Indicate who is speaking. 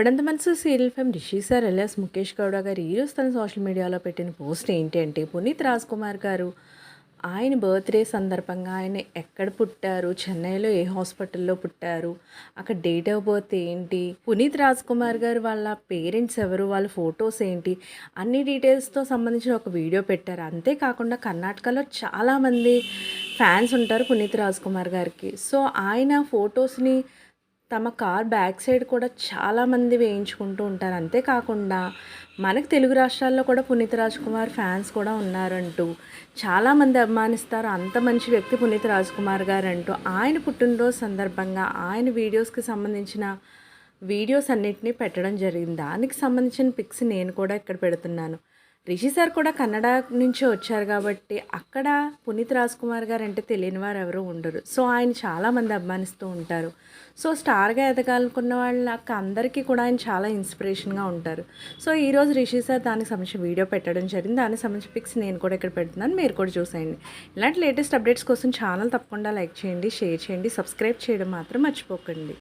Speaker 1: ఇప్పుడంత మనసు serial fame Rishi sir LS Mukesh Gowda గారు ఈరోజు తన సోషల్ మీడియాలో పెట్టిన పోస్ట్ ఏంటి పునీత్ రాజ్ కుమార్ గారు ఆయన బర్త్డే సందర్భంగా ఆయన ఎక్కడ పుట్టారు చెన్నైలో ఏ హాస్పిటల్లో పుట్టారు అక్కడ డేట్ ఆఫ్ బర్త్ ఏంటి పునీత్ రాజ్ కుమార్ గారు వాళ్ళ పేరెంట్స్ ఎవరు వాళ్ళ ఫొటోస్ ఏంటి అన్ని డీటెయిల్స్తో సంబంధించిన ఒక వీడియో పెట్టారు. అంతేకాకుండా కర్ణాటకలో చాలామంది ఫ్యాన్స్ ఉంటారు పునీత్ రాజ్ కుమార్ గారికి. సో ఆయన ఫొటోస్ని తమ కార్ బ్యాక్ సైడ్ కూడా చాలామంది వేయించుకుంటూ ఉంటారు. అంతేకాకుండా మనకు తెలుగు రాష్ట్రాల్లో కూడా పునీత్ రాజ్ కుమార్ ఫ్యాన్స్ కూడా ఉన్నారంటూ చాలామంది అభిమానిస్తారు. అంత మంచి వ్యక్తి పునీత్ రాజ్ కుమార్ గారు అంటూ ఆయన పుట్టినరోజు సందర్భంగా ఆయన వీడియోస్కి సంబంధించిన వీడియోస్ అన్నిటినీ పెట్టడం జరిగింది. దానికి సంబంధించిన పిక్స్ నేను కూడా ఇక్కడ పెడుతున్నాను. రిషి సార్ కూడా కన్నడ నుంచి వచ్చారు కాబట్టి అక్కడ పునీత్ రాజ్ కుమార్ గారు అంటే తెలియని వారు ఎవరు ఉండరు. సో ఆయన చాలామంది అభిమానిస్తూ ఉంటారు. సో స్టార్గా ఎదగాలనుకున్న వాళ్ళకి అందరికీ కూడా ఆయన చాలా ఇన్స్పిరేషన్గా ఉంటారు. సో ఈరోజు రిషి సార్ దానికి సంబంధించిన వీడియో పెట్టడం జరిగింది. దానికి సంబంధించిన పిక్స్ నేను కూడా ఇక్కడ పెడుతున్నాను. మీరు కూడా చూసేయండి. ఇలాంటి లేటెస్ట్ అప్డేట్స్ కోసం ఛానల్ తప్పకుండా లైక్ చేయండి షేర్ చేయండి సబ్స్క్రైబ్ చేయడం మాత్రం మర్చిపోకండి.